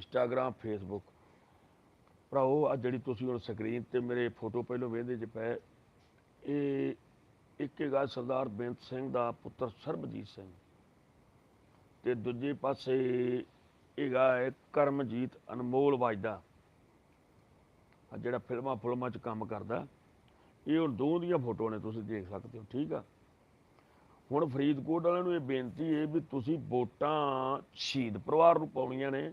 Instagram Facebook ਭਰਾਓ ਆ ਜਿਹੜੀ ਤੁਸੀਂ ਹੁਣ ਸਕਰੀਨ ਤੇ ਮੇਰੇ ਫੋਟੋ ਪਹਿਲੋਂ ਵੇਖਦੇ ਜੇ ਪਏ, ਇਹ ਇੱਕ ਹੈਗਾ ਸਰਦਾਰ ਬੇਅੰਤ ਸਿੰਘ ਦਾ ਪੁੱਤਰ ਸਰਬਜੀਤ ਸਿੰਘ। ਤੇ ਦੂਜੇ ਪਾਸੇ ਹੈਗਾ ਹੈ ਕਰਮਜੀਤ ਅਨਮੋਲ ਵਾਜਦਾ। ਆ ਜਿਹੜਾ ਫਿਲਮਾਂ ਫੁਲਮਾਂ 'ਚ ਕੰਮ ਕਰਦਾ, ਇਹ ਹੁਣ ਦੋ ਦੀਆਂ ਫੋਟੋਆਂ ਨੇ, ਤੁਸੀਂ ਦੇਖ ਸਕਦੇ ਹੋ, ਠੀਕ ਆ? ਹੁਣ ਫਰੀਦਕੋਟ ਵਾਲਿਆਂ ਨੂੰ ਇਹ ਬੇਨਤੀ ਹੈ ਵੀ ਤੁਸੀਂ ਵੋਟਾਂ ਸ਼ਹੀਦ ਪਰਿਵਾਰ ਨੂੰ ਪਾਉਣੀਆਂ ਨੇ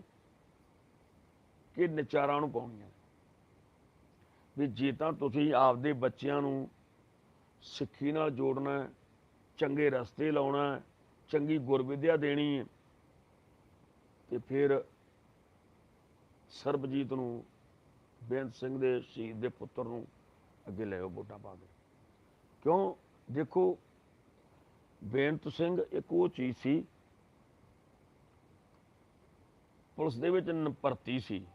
ਕਿ ਨਚਾਰਾਂ ਨੂੰ ਪਾਉਣੀਆਂ ਵੀ ਜੇ ਤਾਂ ਤੁਸੀਂ ਆਪਦੇ ਬੱਚਿਆਂ ਨੂੰ ਸਿੱਖੀ ਨਾਲ ਜੋੜਨਾ ਚੰਗੇ ਰਸਤੇ ਲਾਉਣਾ ਚੰਗੀ ਗੁਰਵਿਦਿਆ ਦੇਣੀ ਹੈ, ਤੇ ਫਿਰ ਸਰਬਜੀਤ ਨੂੰ, ਬੇਅੰਤ ਸਿੰਘ ਦੇ ਸ਼ਹੀਦ ਦੇ ਪੁੱਤਰ ਨੂੰ ਅੱਗੇ ਲੈ ਆਓ ਵੋਟਾਂ ਪਾ ਕੇ। ਕਿਉਂ? ਦੇਖੋ, ਬੇਅੰਤ ਸਿੰਘ ਇੱਕ ਉਹ ਚੀਜ਼ ਸੀ, ਪੁਲਿਸ ਦੇ ਵਿੱਚ ਭਰਤੀ ਸੀ।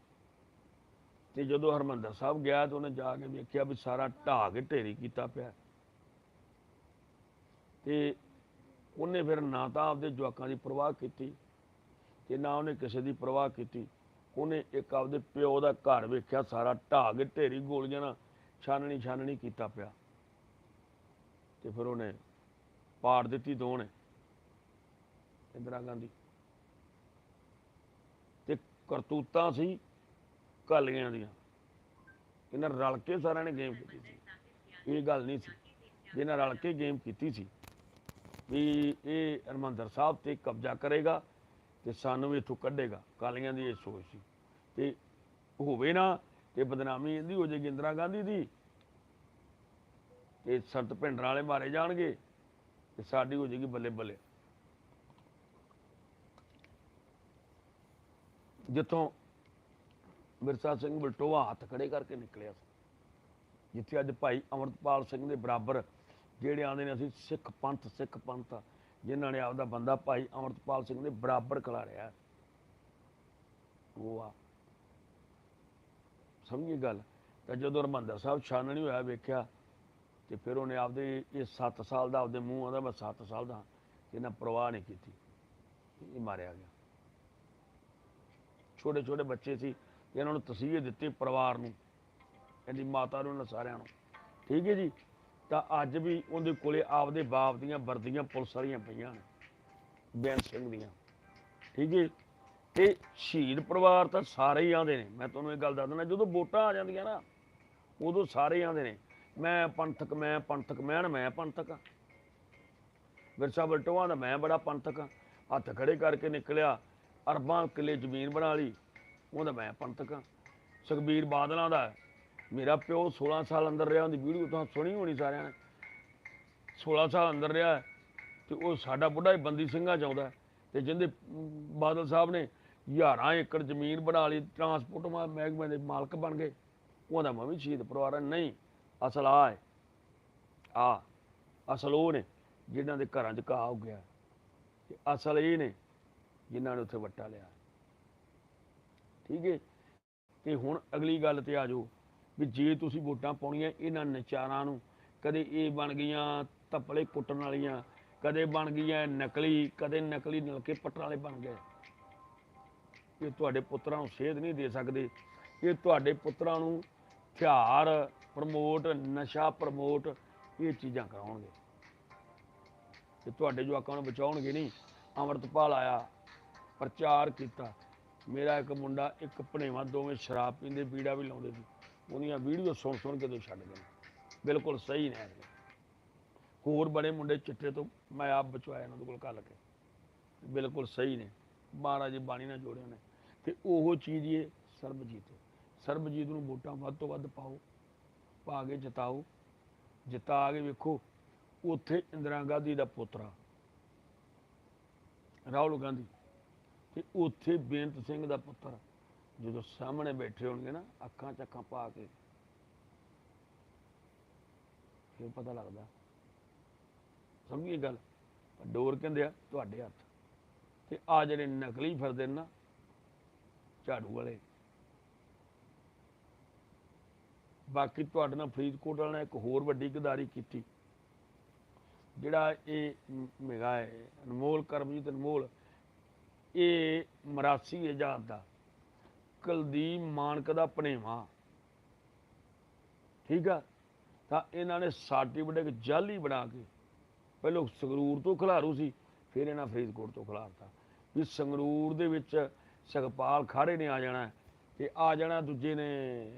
ਤੇ ਜਦੋਂ ਹਰਮੰਦਰ ਸਾਹਿਬ ਗਿਆ ਤਾਂ ਉਹਨੇ ਜਾ ਕੇ ਵੇਖਿਆ ਵੀ ਸਾਰਾ ਢਾਹ ਕੇ ਢੇਰੀ ਕੀਤਾ ਪਿਆ। ਤੇ ਉਹਨੇ ਫਿਰ ਨਾ ਤਾਂ ਆਪਦੇ ਜਵਾਕਾਂ ਦੀ ਪਰਵਾਹ ਕੀਤੀ ਤੇ ਨਾ ਉਹਨੇ ਕਿਸੇ ਦੀ ਪਰਵਾਹ ਕੀਤੀ। ਉਹਨੇ ਇੱਕ ਆਪਦੇ ਪਿਓ ਦਾ ਘਰ ਵੇਖਿਆ, ਸਾਰਾ ਢਾਹ ਕੇ ਢੇਰੀ ਗੋਲੀਆਂ ਨਾਲ ਛਾਨਣੀ ਛਾਨਣੀ ਕੀਤਾ ਪਿਆ। ਤੇ ਫਿਰ ਉਹਨੇ ਪਾੜ ਦਿੱਤੀ ਦੋ ਨੇ ਇੰਦਰਾ ਗਾਂਧੀ। ਤੇ ਕਰਤੂਤਾਂ ਸੀ। ਕਾਲੀਆਂ ਦੀਆਂ। ਇਹਨਾਂ ਰਲ ਕੇ ਸਾਰਿਆਂ ਨੇ ਗੇਮ ਕੀਤੀ ਸੀ। ਇਹ ਗੱਲ ਨਹੀਂ ਸੀ। ਜਿਹਨਾਂ ਰਲ ਕੇ ਗੇਮ ਕੀਤੀ ਸੀ ਵੀ ਇਹ ਹਰਮੰਦਰ ਸਾਹਿਬ ਤੇ ਕਬਜ਼ਾ ਕਰੇਗਾ ਤੇ ਸਾਨੂੰ ਵੀ ਇੱਥੋਂ ਕੱਢੇਗਾ। ਕਾਲੀਆਂ ਦੀ ਇਹ ਸੋਚ ਸੀ। ਤੇ ਹੋਵੇ ਨਾ ਤੇ ਬਦਨਾਮੀ ਇਹਦੀ ਹੋ ਜਾਏਗੀ ਇੰਦਰਾ ਗਾਂਧੀ ਦੀ ਤੇ ਸੰਤ ਭਿੰਡਰਾਂ ਵਾਲੇ ਮਾਰੇ ਜਾਣਗੇ ਤੇ ਸਾਡੀ ਹੋ ਜਾਏਗੀ ਬੱਲੇ ਬੱਲੇ। ਜਿੱਥੋਂ ਮਿਰਸਾ ਸਿੰਘ ਬਲਟੋਆ ਹੱਥ ਖੜੇ ਕਰਕੇ ਨਿਕਲਿਆ ਸੀ। ਜਿੱਥੇ ਅੱਜ ਭਾਈ ਅਮਰਤਪਾਲ ਸਿੰਘ ਦੇ ਬਰਾਬਰ ਜਿਹੜੇ ਆਂਦੇ ਨੇ ਅਸੀਂ ਸਿੱਖ ਪੰਥ ਸਿੱਖ ਪੰਥ ਆ, ਜਿਨ੍ਹਾਂ ਨੇ ਆਪਦਾ ਬੰਦਾ ਭਾਈ ਅਮਰਤਪਾਲ ਸਿੰਘ ਦੇ ਬਰਾਬਰ ਖਿਲਾਰਿਆ ਉਹ ਆ। ਸਮਝੀ ਗੱਲ? ਤਾਂ ਜਦੋਂ ਹਰਮੰਦਰ ਸਾਹਿਬ ਛਾਨਣੀ ਹੋਇਆ ਵੇਖਿਆ ਤੇ ਫਿਰ ਉਹਨੇ ਆਪਦੇ ਇਹ 7 ਸਾਲ ਦਾ ਆਪਦੇ ਮੂੰਹ ਆਂਦਾ ਮੈਂ 7 ਸਾਲ ਦਾ ਤੇ ਇਹਨਾਂ ਪਰਵਾਹ ਨਹੀਂ ਕੀਤੀ। ਇਹ ਮਾਰਿਆ ਗਿਆ। ਛੋਟੇ ਛੋਟੇ ਬੱਚੇ ਸੀ। ਇਹਨਾਂ ਨੂੰ ਤਸੀਹੇ ਦਿੱਤੇ ਪਰਿਵਾਰ ਨੂੰ, ਇਹਦੀ ਮਾਤਾ ਨੂੰ, ਇਹਨਾਂ ਸਾਰਿਆਂ ਨੂੰ। ਠੀਕ ਹੈ ਜੀ? ਤਾਂ ਅੱਜ ਵੀ ਉਹਦੇ ਕੋਲੇ ਆਪਦੇ ਬਾਪ ਦੀਆਂ ਵਰਦੀਆਂ ਪੁਲਿਸ ਵਾਲੀਆਂ ਪਈਆਂ ਨੇ, ਬੇਅੰਤ ਸਿੰਘ ਦੀਆਂ। ਠੀਕ ਹੈ? ਤੇ ਸ਼ਹੀਦ ਪਰਿਵਾਰ ਤਾਂ ਸਾਰੇ ਹੀ ਆਂਦੇ ਨੇ। ਮੈਂ ਤੁਹਾਨੂੰ ਇਹ ਗੱਲ ਦੱਸ ਦਿੰਦਾ, ਜਦੋਂ ਵੋਟਾਂ ਆ ਜਾਂਦੀਆਂ ਨਾ, ਉਦੋਂ ਸਾਰੇ ਹੀ ਆਂਦੇ ਨੇ। ਮੈਂ ਪੰਥਕ ਮੈਂ ਪੰਥਕ, ਮੈਂ ਨਾ ਮੈਂ ਪੰਥਕ ਆ। ਵਿਰਸਾ ਬਲਟੋਆਂ ਦਾ ਮੈਂ ਬੜਾ ਪੰਥਕ ਆ। ਹੱਥ ਖੜੇ ਕਰਕੇ ਨਿਕਲਿਆ, ਅਰਬਾਂ ਕਿੱਲੇ ਜ਼ਮੀਨ ਬਣਾ ਲਈ। ਉਹਦਾ ਮੈਂ ਪੰਥਕ ਆ ਸੁਖਬੀਰ ਬਾਦਲਾਂ ਦਾ ਮੇਰਾ ਪਿਓ 16 ਸਾਲ ਅੰਦਰ ਰਿਹਾ, ਉਹਦੀ ਵੀਡੀਓ ਤਾਂ ਸੁਣੀ ਹੋਣੀ ਸਾਰਿਆਂ ਨੇ। 16 ਸਾਲ ਅੰਦਰ ਰਿਹਾ ਤੇ ਉਹ ਸਾਡਾ ਬੁੱਢਾ ਹੀ ਬੰਦੀ ਸਿੰਘਾਂ 'ਚ ਆਉਂਦਾ ਤੇ ਜਿੰਦੇ ਬਾਦਲ ਸਾਹਿਬ ਨੇ ਹਜ਼ਾਰਾਂ ਏਕੜ ਜ਼ਮੀਨ ਬਣਾ ਲਈ ਟਰਾਂਸਪੋਰਟ ਮਾ- ਮਹਿਕਮੇ ਦੇ ਮਾਲਕ ਬਣ ਗਏ। ਉਹਦਾ ਮੈਂ ਵੀ ਸ਼ਹੀਦ ਪਰਿਵਾਰ ਆ। ਨਹੀਂ, ਅਸਲ ਆ ਹੈ। ਆ ਅਸਲ ਉਹ ਨੇ ਜਿਨ੍ਹਾਂ ਦੇ ਘਰਾਂ 'ਚ ਘਾਹ ਹੋ ਗਿਆ ਅਸਲ ਇਹ ਨੇ ਜਿਨ੍ਹਾਂ ਨੇ ਉੱਥੇ ਵੱਟਾ ਲਿਆ। ਠੀਕ ਹੈ? ਤੇ ਹੁਣ ਅਗਲੀ ਗੱਲ ਤੇ ਆ ਜਾਓ ਵੀ ਜੇ ਤੁਸੀਂ ਵੋਟਾਂ ਪਾਉਣੀਆਂ ਇਹਨਾਂ ਨਚਾਰਾਂ ਨੂੰ, ਕਦੇ ਇਹ ਬਣ ਗਈਆਂ ਤਪਲੇ ਕੁੱਟਣ ਵਾਲੀਆਂ, ਕਦੇ ਬਣ ਗਈਆਂ ਨਕਲੀ, ਕਦੇ ਨਕਲੀ ਨਲਕੇ ਪੱਟਣ ਵਾਲੇ ਬਣ ਗਏ। ਇਹ ਤੁਹਾਡੇ ਪੁੱਤਰਾਂ ਨੂੰ ਸੇਧ ਨਹੀਂ ਦੇ ਸਕਦੇ। ਇਹ ਤੁਹਾਡੇ ਪੁੱਤਰਾਂ ਨੂੰ ਹਥਿਆਰ ਪ੍ਰਮੋਟ, ਨਸ਼ਾ ਪ੍ਰਮੋਟ, ਇਹ ਚੀਜ਼ਾਂ ਕਰਾਉਣਗੇ। ਤੇ ਤੁਹਾਡੇ ਜਵਾਕਾਂ ਨੂੰ ਬਚਾਉਣਗੇ ਨਹੀਂ। ਅਮਰਤਪਾਲ ਆਇਆ, ਪ੍ਰਚਾਰ ਕੀਤਾ। ਮੇਰਾ ਇੱਕ ਮੁੰਡਾ, ਇੱਕ ਭਣੇਵਾ, ਦੋਵੇਂ ਸ਼ਰਾਬ ਪੀਂਦੇ, ਬੀੜਾ ਵੀ ਲਾਉਂਦੇ ਸੀ। ਉਹਦੀਆਂ ਵੀਡੀਓ ਸੁਣ ਸੁਣ ਕੇ ਤੋਂ ਛੱਡ ਗਏ। ਬਿਲਕੁਲ ਸਹੀ ਨੇ ਹੋਰ ਬੜੇ ਮੁੰਡੇ ਚਿੱਟੇ ਤੋਂ ਮੈਂ ਆਪ ਬਚਵਾਇਆ ਇਹਨਾਂ ਦੇ ਕੋਲ ਕੱਲ ਕੇ। ਬਿਲਕੁਲ ਸਹੀ ਨੇ। ਮਹਾਰਾਜ ਬਾਣੀ ਨਾਲ ਜੋੜੇ ਨੇ। ਤੇ ਉਹ ਚੀਜ਼ ਹੀ ਸਰਬਜੀਤ। ਸਰਬਜੀਤ ਨੂੰ ਵੋਟਾਂ ਵੱਧ ਤੋਂ ਵੱਧ ਪਾਓ, ਪਾ ਕੇ ਜਿਤਾਓ। ਜਿਤਾ ਕੇ ਵੇਖੋ, ਉੱਥੇ ਇੰਦਰਾ ਗਾਂਧੀ ਦਾ ਪੁੱਤਰਾ। ਰਾਹੁਲ ਗਾਂਧੀ। ਤੇ ਉੱਥੇ ਬੇਅੰਤ ਸਿੰਘ ਦਾ ਪੁੱਤਰ, ਜਦੋਂ ਸਾਹਮਣੇ ਬੈਠੇ ਹੋਣਗੇ ਨਾ, ਅੱਖਾਂ ਚੱਖਾਂ ਪਾ ਕੇ, ਫਿਰ ਪਤਾ ਲੱਗਦਾ। ਸਮਝੀ ਗੱਲ? ਡੋਰ ਕਹਿੰਦੇ ਆ, ਤੁਹਾਡੇ ਹੱਥ। ਤੇ ਆ ਜਿਹੜੇ ਨਕਲੀ ਫਿਰਦੇ ਨੇ ਨਾ, ਝਾੜੂ ਵਾਲੇ। ਬਾਕੀ ਤੁਹਾਡੇ ਨਾਲ ਫਰੀਦਕੋਟ ਵਾਲਿਆਂ ਨੇ ਇੱਕ ਹੋਰ ਵੱਡੀ ਗਦਾਰੀ ਕੀਤੀ। ਜਿਹੜਾ ਇਹ ਮ- ਹੈ, ਅਨਮੋਲ ਕਰਮਜੀਤ ਅਨਮੋਲ ਇਹ ਮਰਾਸੀ ਹੈ ਦਾ। ਕੁਲਦੀਪ ਮਾਨਕ ਦਾ ਭਣੇਵਾ। ਠੀਕ ਆ? ਤਾਂ ਇਹਨਾਂ ਨੇ ਸਰਟੀਫਿਕੇਟ ਜਾਲੀ ਬਣਾ ਕੇ ਪਹਿਲੋਂ ਸੰਗਰੂਰ ਤੋਂ ਖਿਲਾਰੂ ਸੀ, ਫਿਰ ਇਹਨਾਂ ਫਰੀਦਕੋਟ ਤੋਂ ਖਿਲਾਰਤਾ। ਵੀ ਸੰਗਰੂਰ ਦੇ ਵਿੱਚ ਸੁਖਪਾਲ ਖਾੜੇ ਨੇ ਆ ਜਾਣਾ ਤੇ ਆ ਜਾਣਾ ਦੂਜੇ ਨੇ,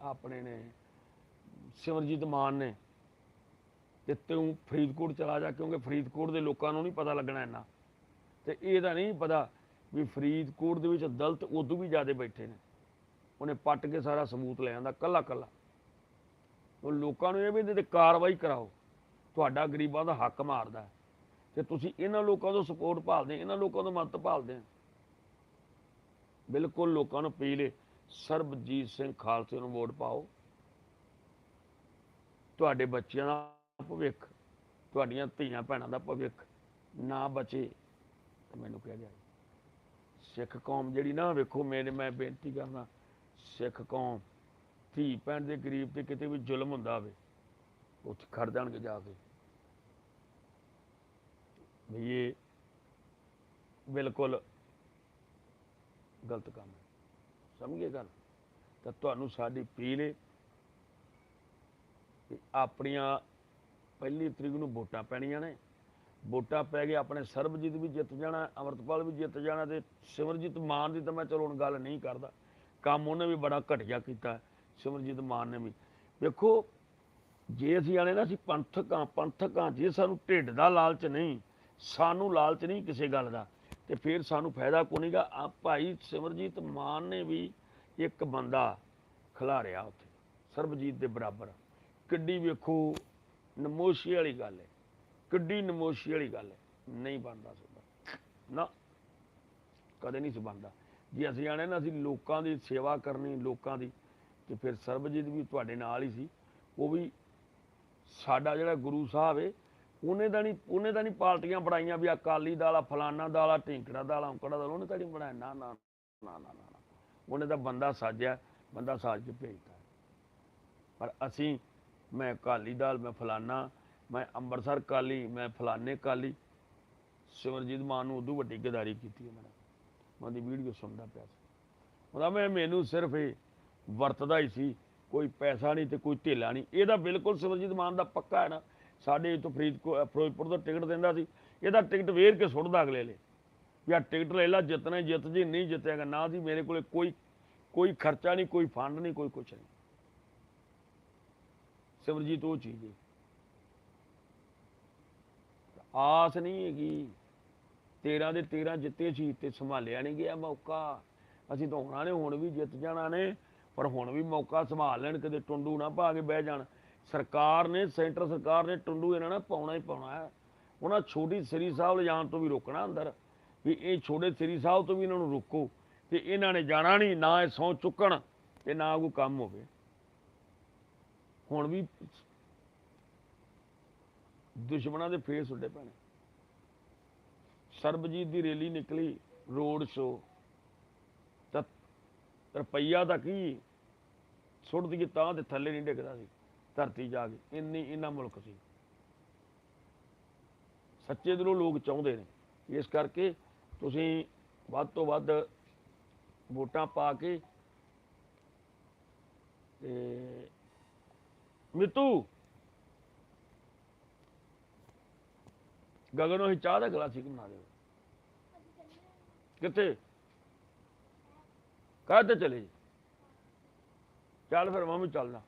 ਆਪਣੇ ਨੇ, ਸਿਮਰਜੀਤ ਮਾਨ ਨੇ। ਤੇ ਤੂੰ ਫਰੀਦਕੋਟ ਚਲਾ ਜਾ ਕਿਉਂਕਿ ਫਰੀਦਕੋਟ ਦੇ ਲੋਕਾਂ ਨੂੰ ਨਹੀਂ ਪਤਾ ਲੱਗਣਾ ਇੰਨਾ। ਤੇ ਇਹ ਤਾਂ ਨਹੀਂ ਪਤਾ ਵੀ ਫਰੀਦਕੋਟ ਦੇ ਵਿੱਚ ਦਲਤ ਉਦੋਂ ਵੀ ਜ਼ਿਆਦਾ ਬੈਠੇ ਨੇ। ਉਹਨੇ ਪੱਟ ਕੇ ਸਾਰਾ ਸਬੂਤ ਲੈ ਆਂਦਾ ਕੱਲਾ ਕੱਲਾ। ਉਹ ਲੋਕਾਂ ਨੂੰ ਇਹ ਵੀ ਇਹਦੇ ਤੇ ਕਾਰਵਾਈ ਕਰਾਓ। ਤੁਹਾਡਾ ਗਰੀਬਾਂ ਦਾ ਹੱਕ ਮਾਰਦਾ। ਹੈ। ਤੇ ਤੁਸੀਂ ਇਹਨਾਂ ਲੋਕਾਂ ਤੋਂ ਸਪੋਰਟ ਭਾਲਦੇ, ਇਹਨਾਂ ਲੋਕਾਂ ਤੋਂ ਮਦਦ ਭਾਲਦੇ ਆ ਬਿਲਕੁਲ ਲੋਕਾਂ ਨੂੰ ਅਪੀਲ ਹੈ ਸਰਬਜੀਤ ਸਿੰਘ ਖਾਲਸੇ ਨੂੰ ਵੋਟ ਪਾਓ। ਤੁਹਾਡੇ ਬੱਚਿਆਂ ਦਾ ਭਵਿੱਖ, ਤੁਹਾਡੀਆਂ ਧੀਆਂ ਭੈਣਾਂ ਦਾ ਭਵਿੱਖ ਨਾ ਬਚੇ। ਮੈਨੂੰ ਕਿਹਾ ਗਿਆ ਸਿੱਖ ਕੌਮ ਜਿਹੜੀ ਨਾ ਵੇਖੋ, ਮੇਰੇ ਮੈਂ ਬੇਨਤੀ ਕਰਨਾ ਸਿੱਖ ਕੌਮ ਧੀ ਭੈਣ ਦੇ ਗਰੀਬ ਤੇ ਕਿਤੇ ਵੀ ਜ਼ੁਲਮ ਹੁੰਦਾ ਹੋਵੇ, ਉੱਥੇ ਖੜ ਜਾਣਗੇ ਜਾ ਕੇ। ਵੀ ਇਹ ਬਿਲਕੁਲ ਗਲਤ ਕੰਮ ਹੈ। ਸਮਝੇ ਗੱਲ? ਤਾਂ ਤੁਹਾਨੂੰ ਸਾਡੀ ਅਪੀਲ ਹੈ ਕਿ ਆਪਣੀਆਂ ਪਹਿਲੀ ਤਰੀਕ ਨੂੰ ਵੋਟਾਂ ਪੈਣੀਆਂ ਨੇ। ਵੋਟਾਂ ਪੈ ਗਏ ਆਪਣੇ ਸਰਬਜੀਤ ਵੀ ਜਿੱਤ ਜਾਣਾ, ਅਮਰਤਪਾਲ ਵੀ ਜਿੱਤ ਜਾਣਾ ਤੇ ਸਿਮਰਜੀਤ ਮਾਨ ਦੀ ਤਾਂ ਮੈਂ ਚਲੋ ਹੁਣ ਗੱਲ ਨਹੀਂ ਕਰਦਾ। ਕੰਮ ਉਹਨੇ ਵੀ ਬੜਾ ਘਟੀਆ ਕੀਤਾ, ਸਿਮਰਜੀਤ ਮਾਨ ਨੇ ਵੀ। ਵੇਖੋ, ਜੇ ਅਸੀਂ ਆਲੇ ਨਾ ਅਸੀਂ ਪੰਥਕਾਂ ਪੰਥਕਾਂ ਜੇ ਸਾਨੂੰ ਢਿੱਡ ਦਾ ਲਾਲਚ ਨਹੀਂ, ਸਾਨੂੰ ਲਾਲਚ ਨਹੀਂ ਕਿਸੇ ਗੱਲ ਦਾ, ਤੇ ਫਿਰ ਸਾਨੂੰ ਫਾਇਦਾ ਕੋਈ ਨਹੀਂਗਾ ਆ ਭਾਈ ਸਿਮਰਜੀਤ ਮਾਨ ਨੇ ਵੀ ਇੱਕ ਬੰਦਾ ਖਿਲਾਰਿਆ ਉੱਥੇ, ਸਰਬਜੀਤ ਦੇ ਬਰਾਬਰ। ਕਿੱਡੀ ਵੇਖੋ, ਨਮੋਸ਼ੀ ਵਾਲੀ ਗੱਲ ਹੈ। ਕਿੱਡੀ ਨਮੋਸ਼ੀ ਵਾਲੀ ਗੱਲ ਹੈ। ਨਹੀਂ ਬਣਦਾ ਸੁਣਦਾ ਨਾ। ਕਦੇ ਨਹੀਂ ਸੀ ਬਣਦਾ। ਜੇ ਅਸੀਂ ਆਣੇ ਨਾ, ਅਸੀਂ ਲੋਕਾਂ ਦੀ ਸੇਵਾ ਕਰਨੀ, ਲੋਕਾਂ ਦੀ, ਤੇ ਫਿਰ ਸਰਬਜੀਤ ਵੀ ਤੁਹਾਡੇ ਨਾਲ ਹੀ ਸੀ। ਉਹ ਵੀ ਸਾਡਾ ਜਿਹੜਾ ਗੁਰੂ ਸਾਹਿਬ ਏ, ਉਹਨੇ ਤਾਂ ਨਹੀਂ, ਉਹਨੇ ਤਾਂ ਨਹੀਂ ਪਾਰਟੀਆਂ ਬਣਾਈਆਂ ਵੀ ਅਕਾਲੀ ਦਲ, ਆ ਫਲਾਨਾ ਦਲ, ਆ ਢਿੰਕੜਾ ਦਲ, ਆ ਔਂਕੜਾ ਦਲ, ਉਹਨੇ ਤਾਂ ਨਹੀਂ ਬਣਾਇਆ। ਨਾ ਨਾ ਨਾ ਨਾ ਨਾ ਨਾ। ਉਹਨੇ ਤਾਂ ਬੰਦਾ ਸਾਜਿਆ, ਬੰਦਾ ਸਾਜ ਕੇ ਭੇਜਤਾ। ਪਰ ਅਸੀਂ, ਮੈਂ ਅਕਾਲੀ ਦਲ, ਮੈਂ ਫਲਾਨਾ ਮੈਂ ਅੰਮ੍ਰਿਤਸਰ ਕਾਲੀ, ਮੈਂ ਫਲਾਨੇ ਕਾਲੀ, ਸਿਮਰਜੀਤ ਮਾਨ ਨੂੰ ਉਦੋਂ ਵੱਡੀ ਗਦਾਰੀ ਕੀਤੀ ਉਹਨਾਂ ਨੇ ਮੈਂ ਉਹਦੀ ਵੀਡੀਓ ਸੁਣਦਾ ਪਿਆ ਸੀ। ਉਹਦਾ ਮੈਂ ਮੈਨੂੰ ਸਿਰਫ ਇਹ ਵਰਤਦਾ ਹੀ ਸੀ, ਕੋਈ ਪੈਸਾ ਨਹੀਂ ਤੇ ਕੋਈ ਢੇਲਾ ਨਹੀਂ। ਇਹਦਾ ਬਿਲਕੁਲ ਸਿਮਰਜੀਤ ਮਾਨ ਦਾ ਪੱਕਾ ਹੈ ਨਾ। ਸਾਡੇ ਤੋਂ ਫਰੀਦਕੋਟ ਫਿਰੋਜ਼ਪੁਰ ਤੋਂ ਟਿਕਟ ਦਿੰਦਾ ਸੀ। ਇਹਦਾ ਟਿਕਟ ਵੇਰ ਕੇ ਸੁੱਟਦਾ ਅਗਲੇ ਲਈ ਵੀ ਆਹ ਟਿਕਟ ਲੈ ਲਾ, ਜਿੱਤਣਾ ਜਿੱਤ ਜੀ, ਨਹੀਂ ਜਿੱਤੇਗਾ ਨਾ ਜੀ ਮੇਰੇ ਕੋਲੇ ਕੋਈ ਕੋਈ ਖਰਚਾ ਨਹੀਂ, ਕੋਈ ਫੰਡ ਨਹੀਂ, ਕੋਈ ਕੁਛ ਨਹੀਂ। ਸਿਮਰਜੀਤ, ਉਹ ਚੀਜ਼ ਹੈ। ਆਸ ਨਹੀਂ ਹੈਗੀ। 13 ਦੇ 13 ਜਿੱਤੇ ਸੀ ਤੇ ਸੰਭਾਲਿਆ ਨਹੀਂ ਗਿਆ ਮੌਕਾ। ਅਸੀਂ ਤਾਂ ਹੋਣਾ ਨੇ ਹੁਣ ਵੀ ਜਿੱਤ ਜਾਣਾ ਨੇ, ਪਰ ਹੁਣ ਵੀ ਮੌਕਾ ਸੰਭਾਲ ਲੈਣ ਕਿਤੇ ਟੁੰਡੂ ਨਾ ਪਾ ਕੇ ਬਹਿ ਜਾਣ। ਸਰਕਾਰ ਨੇ, ਸੈਂਟਰ ਸਰਕਾਰ ਨੇ ਟੁੰਡੂ ਇਹਨਾਂ ਨਾਲ ਪਾਉਣਾ ਹੀ ਪਾਉਣਾ ਹੈ। ਉਹਨਾਂ ਛੋਟੀ ਸ੍ਰੀ ਸਾਹਿਬ ਲਿਜਾਣ ਤੋਂ ਵੀ ਰੋਕਣਾ ਅੰਦਰ, ਵੀ ਇਹ ਛੋਟੇ ਸ੍ਰੀ ਸਾਹਿਬ ਤੋਂ ਵੀ ਇਹਨਾਂ ਨੂੰ ਰੋਕੋ, ਤੇ ਇਹਨਾਂ ਨੇ ਜਾਣਾ ਨਹੀਂ, ਨਾ ਇਹ ਸਹੁੰ ਚੁੱਕਣ ਤੇ ਨਾ ਕੋਈ ਕੰਮ ਹੋਵੇ। ਹੁਣ ਵੀ ਦੁਸ਼ਮਣਾਂ ਦੇ ਫੇਸ ਉੱਡੇ ਪੈਣੇ। ਸਰਬਜੀਤ ਦੀ ਰੈਲੀ ਨਿਕਲੀ ਰੋਡ ਸ਼ੋ ਤਾਂ ਰੁਪਈਆ ਤਾਂ ਕੀ? ਸੁੱਟ ਦੀ ਤਾਂ ਤੇ ਥੱਲੇ ਨਹੀਂ ਡਿੱਗਦਾ ਸੀ। ਧਰਤੀ ਜਾ ਕੇ ਇੰਨੀ ਇੰਨਾ ਮੁਲਕ ਸੀ। ਸੱਚੇ ਦਿਲੋਂ ਲੋਕ ਚਾਹੁੰਦੇ ਨੇ। ਇਸ ਕਰਕੇ ਤੁਸੀਂ ਵੱਧ ਤੋਂ ਵੱਧ ਵੋਟਾਂ ਪਾ ਕੇ ਤੇ ਮਿੱਤੂ ਗਗਨ ਨੂੰ ਅਸੀਂ ਚਾਹ ਦਾ ਗਲਾਸ ਹੀ ਬਣਾ ਦਿਓ ਕਿੱਥੇ? ਕਾਹ ਤੇ ਚਲੇ ਜੀ? ਚੱਲ ਫਿਰ ਮੈਂ ਵੀ ਚੱਲਦਾ।